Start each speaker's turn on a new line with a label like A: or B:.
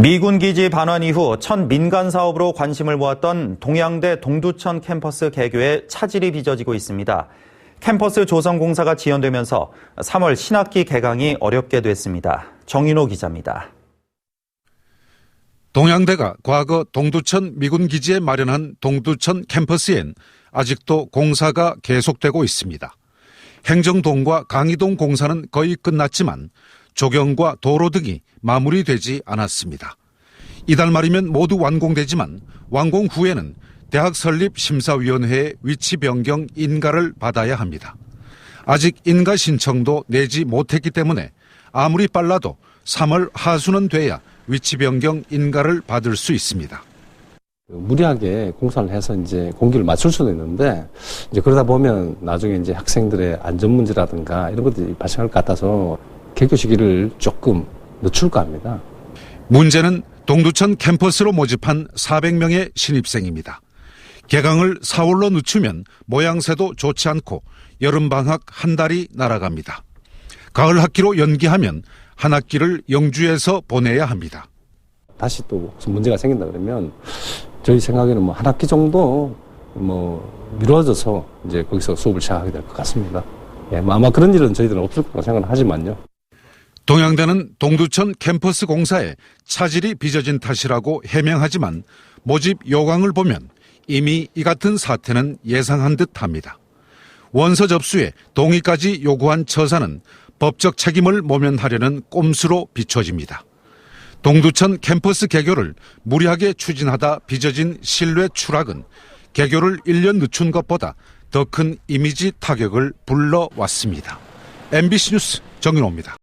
A: 미군 기지 반환 이후 첫 민간 사업으로 관심을 모았던 동양대 동두천 캠퍼스 개교에 차질이 빚어지고 있습니다. 캠퍼스 조성 공사가 지연되면서 3월 신학기 개강이 어렵게 됐습니다. 정인호 기자입니다.
B: 동양대가 과거 동두천 미군 기지에 마련한 동두천 캠퍼스엔 아직도 공사가 계속되고 있습니다. 행정동과 강의동 공사는 거의 끝났지만 조경과 도로 등이 마무리되지 않았습니다. 이달 말이면 모두 완공되지만 완공 후에는 대학 설립 심사위원회의 위치 변경 인가를 받아야 합니다. 아직 인가 신청도 내지 못했기 때문에 아무리 빨라도 3월 하순은 돼야 위치 변경 인가를 받을 수 있습니다.
C: 무리하게 공사를 해서 이제 공기를 맞출 수도 있는데 이제 그러다 보면 나중에 이제 학생들의 안전 문제라든가 이런 것들이 발생할 것 같아서 개교 시기를 조금 늦출까 합니다.
B: 문제는 동두천 캠퍼스로 모집한 400명의 신입생입니다. 개강을 4월로 늦추면 모양새도 좋지 않고 여름방학 한 달이 날아갑니다. 가을 학기로 연기하면 한 학기를 영주에서 보내야 합니다.
C: 다시 또 무슨 문제가 생긴다 그러면 저희 생각에는 뭐 한 학기 정도 뭐 미뤄져서 이제 거기서 수업을 시작하게 될 것 같습니다. 예, 뭐 아마 그런 일은 저희들은 없을 거라고 생각을 하지만요.
B: 동양대는 동두천 캠퍼스 공사에 차질이 빚어진 탓이라고 해명하지만 모집 요강을 보면 이미 이 같은 사태는 예상한 듯 합니다. 원서 접수에 동의까지 요구한 처사는 법적 책임을 모면하려는 꼼수로 비춰집니다. 동두천 캠퍼스 개교를 무리하게 추진하다 빚어진 신뢰 추락은 개교를 1년 늦춘 것보다 더 큰 이미지 타격을 불러왔습니다. MBC 뉴스 정윤호입니다.